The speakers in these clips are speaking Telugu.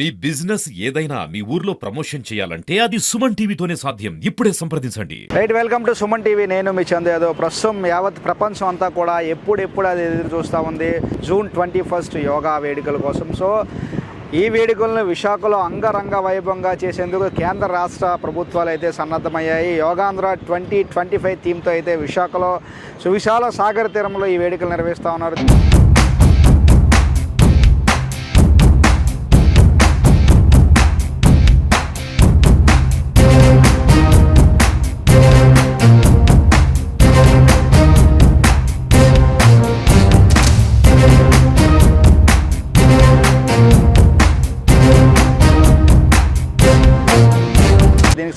మీ బిజినెస్ ఏదైనా మీ ఊర్లో ప్రమోషన్ చేయాలంటే అది సుమన్ టీవీతోనే సాధ్యం. ఇప్పుడే సంప్రదించండి. Right welcome to Suman TV. నేను మీ చందు యాదవ్. ప్రస్తుతం యావత్ ప్రపంచం అంతా కూడా ఎప్పుడెప్పుడు అది ఎదురు చూస్తూ ఉంది. జూన్ ట్వంటీ ఫస్ట్ యోగా వేడుకల కోసం. సో ఈ వేడుకలను విశాఖలో అంగరంగ వైభవంగా చేసేందుకు కేంద్ర రాష్ట్ర ప్రభుత్వాలు అయితే సన్నద్ధమయ్యాయి. యోగాంధ్ర ట్వంటీ ట్వంటీ ఫైవ్ థీమ్తో అయితే విశాఖలో సువిశాల సాగర్ తీరంలో ఈ వేడుకలు నిర్వహిస్తూ ఉన్నారు.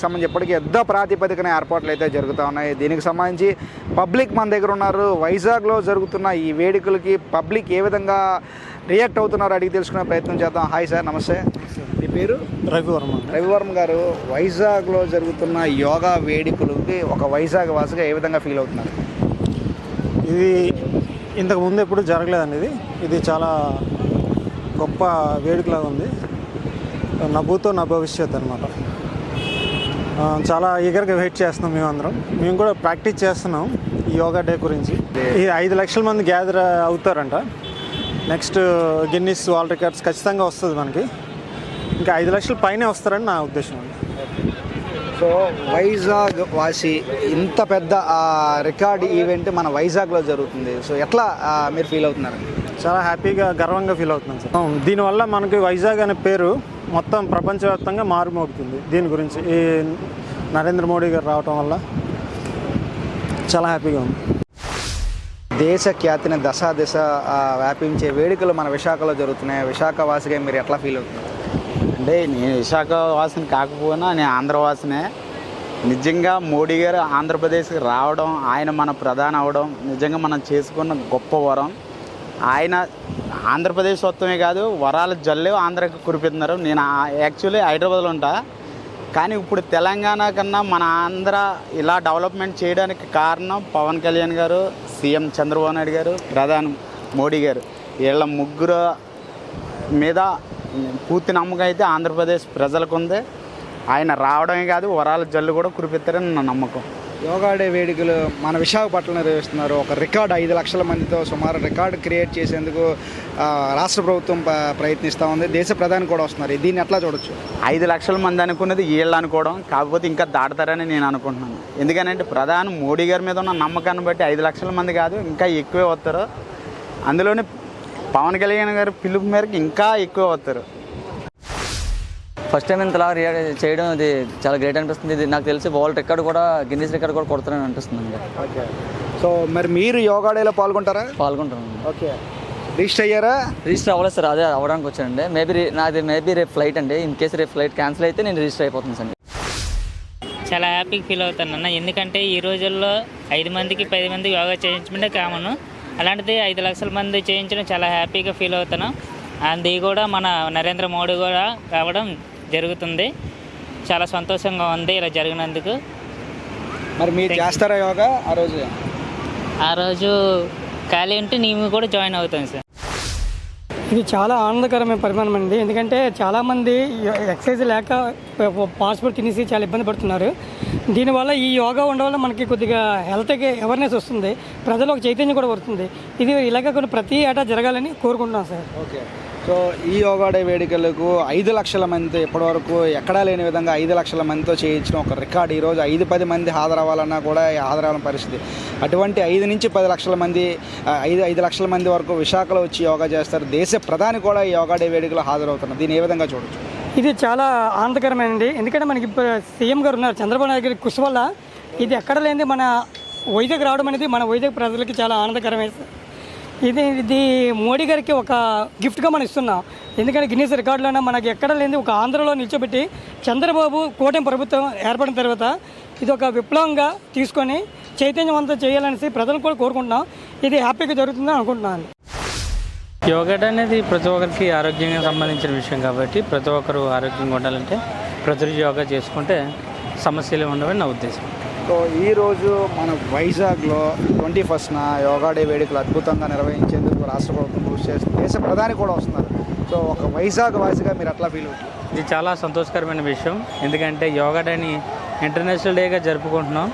సంబంధించి ఇప్పటికీ యుద్ధ ప్రాతిపదికన ఏర్పాట్లు అయితే జరుగుతూ ఉన్నాయి. దీనికి సంబంధించి పబ్లిక్ మన దగ్గర ఉన్నారు. వైజాగ్లో జరుగుతున్న ఈ వేడుకలకి పబ్లిక్ ఏ విధంగా రియాక్ట్ అవుతున్నారో అడిగి తెలుసుకునే ప్రయత్నం చేద్దాం. హాయ్ సార్ నమస్తే. మీ పేరు? రవివర్మ. రవివర్మ గారు వైజాగ్లో జరుగుతున్న యోగా వేడుకలకి ఒక వైజాగ్ వాసిగా ఏ విధంగా ఫీల్ అవుతున్నారు? ఇది ఇంతకు ముందు ఎప్పుడు జరగలేదండి ఇది. ఇది చాలా గొప్ప వేడుకలాగా ఉంది. నవ్వుతో నా భవిష్యత్ అనమాట చాలా ఈగర్గా వెయిట్ చేస్తున్నాం మేమందరం మేము కూడా ప్రాక్టీస్ చేస్తున్నాం ఈ యోగా డే గురించి. ఈ ఐదు లక్షల మంది గ్యాదర్ అవుతారంట. నెక్స్ట్ గిన్నిస్ వాల్ రికార్డ్స్ ఖచ్చితంగా వస్తుంది మనకి. ఇంకా ఐదు లక్షల పైనే వస్తారని నా ఉద్దేశం అండి. సో వైజాగ్ వాసి ఇంత పెద్ద రికార్డ్ ఈవెంట్ మన వైజాగ్లో జరుగుతుంది. సో ఎట్లా మీరు ఫీల్ అవుతున్నారు చాలా హ్యాపీగా గర్వంగా ఫీల్ అవుతున్నాను సార్. దీనివల్ల మనకి వైజాగ్ అనే పేరు మొత్తం ప్రపంచవ్యాప్తంగా మారుమోగుతుంది దీని గురించి. ఈ నరేంద్ర మోడీ గారు రావటం వల్ల చాలా హ్యాపీగా ఉంది. దేశ ఖ్యాతిని దశ వ్యాపించే వేడుకలు మన విశాఖలో జరుగుతున్నాయి. విశాఖ వాసిగా మీరు ఎట్లా ఫీల్ అవుతున్నారు? అంటే నేను విశాఖ వాసిని కాకపోయినా నేను ఆంధ్ర వాసినే నిజంగా మోడీ గారు ఆంధ్రప్రదేశ్కి రావడం ఆయన మన ప్రధాని అవడం నిజంగా మనం చేసుకున్న గొప్ప వరం. ఆయన ఆంధ్రప్రదేశ్ మొత్తమే కాదు వరాల జల్లే ఆంధ్రకి కురిపిస్తున్నారు. నేను యాక్చువల్లీ హైదరాబాద్లో ఉంటా. కానీ ఇప్పుడు తెలంగాణ కన్నా మన ఆంధ్ర ఇలా డెవలప్మెంట్ చేయడానికి కారణం పవన్ కళ్యాణ్ గారు సీఎం చంద్రబాబు నాయుడు గారు ప్రధాని మోడీ గారు. వీళ్ళ ముగ్గురు మీద పూర్తి నమ్మకం అయితే ఆంధ్రప్రదేశ్ ప్రజలకు ఉంది. ఆయన రావడమే కాదు వరాల జల్లు కూడా కురిపిస్తారని నా నమ్మకం. యోగా డే వేడుకలు మన విశాఖపట్నం నిర్వహిస్తున్నారు. ఒక రికార్డ్ ఐదు లక్షల మందితో సుమారు రికార్డు క్రియేట్ చేసేందుకు రాష్ట్ర ప్రభుత్వం ప- ప్రయత్నిస్తూ ఉంది. దేశ ప్రధాని కూడా వస్తున్నారు. దీన్ని ఎట్లా చూడొచ్చు? ఐదు లక్షల మంది అనుకున్నది వీళ్ళు అనుకోవడం కాకపోతే ఇంకా దాటుతారని నేను అనుకుంటున్నాను. ఎందుకనంటే ప్రధాని మోడీ గారి మీద ఉన్న నమ్మకాన్ని బట్టి ఐదు లక్షల మంది కాదు ఇంకా ఎక్కువే వస్తారు. అందులోనే పవన్ కళ్యాణ్ గారి పిలుపు మేరకు ఇంకా ఎక్కువ వస్తారు. ఫస్ట్ టైం ఇంతలా రియాక్ట్ చేయడం ఇది చాలా గ్రేట్ అనిపిస్తుంది. ఇది నాకు తెలిసి వరల్డ్ రికార్డ్ కూడా గిన్నీస్ రికార్డ్ కూడా కొడతారని అనిపిస్తుంది అండి ఓకే. సో మరి మీరు యోగా డేలో పాల్గొంటారా? పాల్గొంటాను ఓకే. రిజిస్టర్ అయ్యారా? రిజిస్టర్ అవ్వలేదు సార్ అదే అవ్వడానికి వచ్చానండి. మేబీ నాది మేబీ రేపు ఫ్లైట్ అండి. ఇన్ కేసు రేపు ఫ్లైట్ క్యాన్సిల్ అయితే నేను రిజిస్టర్ అయిపోతుంది సార్. చాలా హ్యాపీగా ఫీల్ అవుతాను అన్న ఎందుకంటే ఈ రోజుల్లో ఐదు మందికి పది మందికి యోగా చేయించడమే కామన్ అలాంటిది ఐదు లక్షల మంది చేయించడం చాలా హ్యాపీగా ఫీల్ అవుతాను. అది కూడా మన నరేంద్ర మోడీ కూడా రావడం జరుగుతుంది. చాలా సంతోషంగా ఉంది ఇలా జరిగినందుకు. మరి మీరు చేస్తారా యోగా ఆ రోజు? ఆ రోజు ఖాళీ ఉంటే నేను కూడా జాయిన్ అవుతాను సార్. ఇది చాలా ఆనందకరమైన పరిమాణం అండి. ఎందుకంటే చాలామంది ఎక్సర్సైజ్ లేక పాస్పోర్ట్ తినేసి చాలా ఇబ్బంది పడుతున్నారు. దీనివల్ల ఈ యోగా ఉండడం వల్ల మనకి కొద్దిగా హెల్త్కి అవేర్నెస్ వస్తుంది. ప్రజలు ఒక చైతన్యం కూడా వస్తుంది. ఇది ఇలాగ కొన్ని ప్రతి ఏటా జరగాలని కోరుకుంటున్నాం సార్. ఓకే. సో ఈ యోగా డే వేడుకలకు ఐదు లక్షల మందితో ఇప్పటివరకు ఎక్కడా లేని విధంగా ఐదు లక్షల మందితో చేయించిన ఒక రికార్డు. ఈరోజు ఐదు పది మంది హాజరవ్వాలన్నా కూడా హాజరవ్వాలని పరిస్థితి. అటువంటి ఐదు నుంచి పది లక్షల మంది ఐదు ఐదు లక్షల మంది వరకు విశాఖలో వచ్చి యోగా చేస్తారు. దేశ ప్రధాని కూడా ఈ యోగా డే వేడుకలో హాజరవుతున్నారు. దీన్ని ఏ విధంగా చూడొచ్చు? ఇది చాలా ఆనందకరమైనది. ఎందుకంటే మనకి ఇప్పుడు సీఎం గారు ఉన్నారు. చంద్రబాబు నాయుడు గారి కృషి వల్ల ఇది ఎక్కడ లేనిది మన వైజాగ్ రావడం అనేది మన వైజాగ్ ప్రజలకి చాలా ఆనందకరమైన ఇది ఇది మోడీ గారికి ఒక గిఫ్ట్గా మనం ఇస్తున్నాం. ఎందుకంటే గిన్నీస్ రికార్డులోనే మనకి ఎక్కడ లేనిది ఒక ఆంధ్రలో నిల్చోబెట్టి చంద్రబాబు కూటమి ప్రభుత్వం ఏర్పడిన తర్వాత ఇది ఒక విప్లవంగా తీసుకొని చైతన్యవంతం చేయాలనేసి ప్రజలు కూడా కోరుకుంటున్నాం. ఇది హ్యాపీగా జరుగుతుందని అనుకుంటున్నాను. యోగా అనేది ప్రతి ఒక్కరికి ఆరోగ్యంగా సంబంధించిన విషయం కాబట్టి ప్రతి ఒక్కరు ఆరోగ్యంగా ఉండాలంటే ప్రతిరోజు యోగా చేసుకుంటే సమస్యలు ఉండవని నా ఉద్దేశం. సో ఈరోజు మన వైజాగ్లో ట్వంటీ ఫస్ట్న యోగా డే వేడుకలు అద్భుతంగా నిర్వహించేందుకు రాష్ట్ర ప్రభుత్వం కృషి చేస్తుంది. దేశ ప్రధాని కూడా వస్తున్నారు. సో ఒక వైజాగ్ వాసిగా మీరు అట్లా ఫీల్ అవుతుంది ఇది చాలా సంతోషకరమైన విషయం. ఎందుకంటే యోగా డేని ఇంటర్నేషనల్ డేగా జరుపుకుంటున్నాం.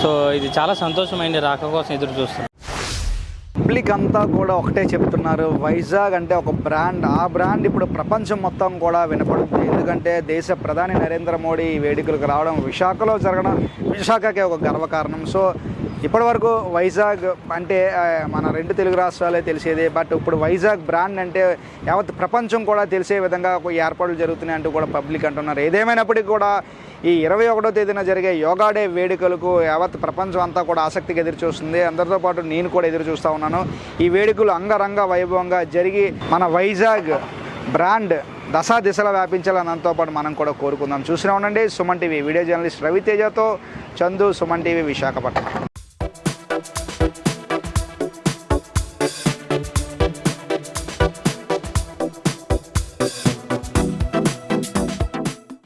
సో ఇది చాలా సంతోషమైన రాక కోసం ఎదురు చూస్తున్నాం. పబ్లిక్ అంతా కూడా ఒకటే చెప్తున్నారు. వైజాగ్ అంటే ఒక బ్రాండ్. ఆ బ్రాండ్ ఇప్పుడు ప్రపంచం మొత్తం కూడా వినపడుతుంది. ఎందుకంటే దేశ ప్రధాని నరేంద్ర మోడీ ఈ వేడుకలకు రావడం విశాఖలో జరగడం విశాఖకే ఒక గర్వకారణం. సో ఇప్పటివరకు వైజాగ్ అంటే మన రెండు తెలుగు రాష్ట్రాలే తెలిసేది బట్ ఇప్పుడు వైజాగ్ బ్రాండ్ అంటే యావత్ ప్రపంచం కూడా తెలిసే విధంగా ఒక ఏర్పాట్లు జరుగుతున్నాయి అంటూ కూడా పబ్లిక్ అంటున్నారు. ఏదేమైనప్పటికీ కూడా ఈ ఇరవై ఒకటో తేదీన జరిగే యోగా డే వేడుకలకు యావత్ ప్రపంచం అంతా కూడా ఆసక్తిగా ఎదురు చూస్తుంది. అందరితో పాటు నేను కూడా ఎదురు చూస్తూ ఉన్నాను. ఈ వేడుకలు అంగరంగ వైభవంగా జరిగి మన వైజాగ్ బ్రాండ్ దశా దిశలా వ్యాపించాలని దాంతో పాటు మనం కూడా కోరుకుందాం. చూసినా ఉండండి సుమన్ టీవీ వీడియో జర్నలిస్ట్ రవితేజతో చందు సుమన్ టీవీ విశాఖపట్నం.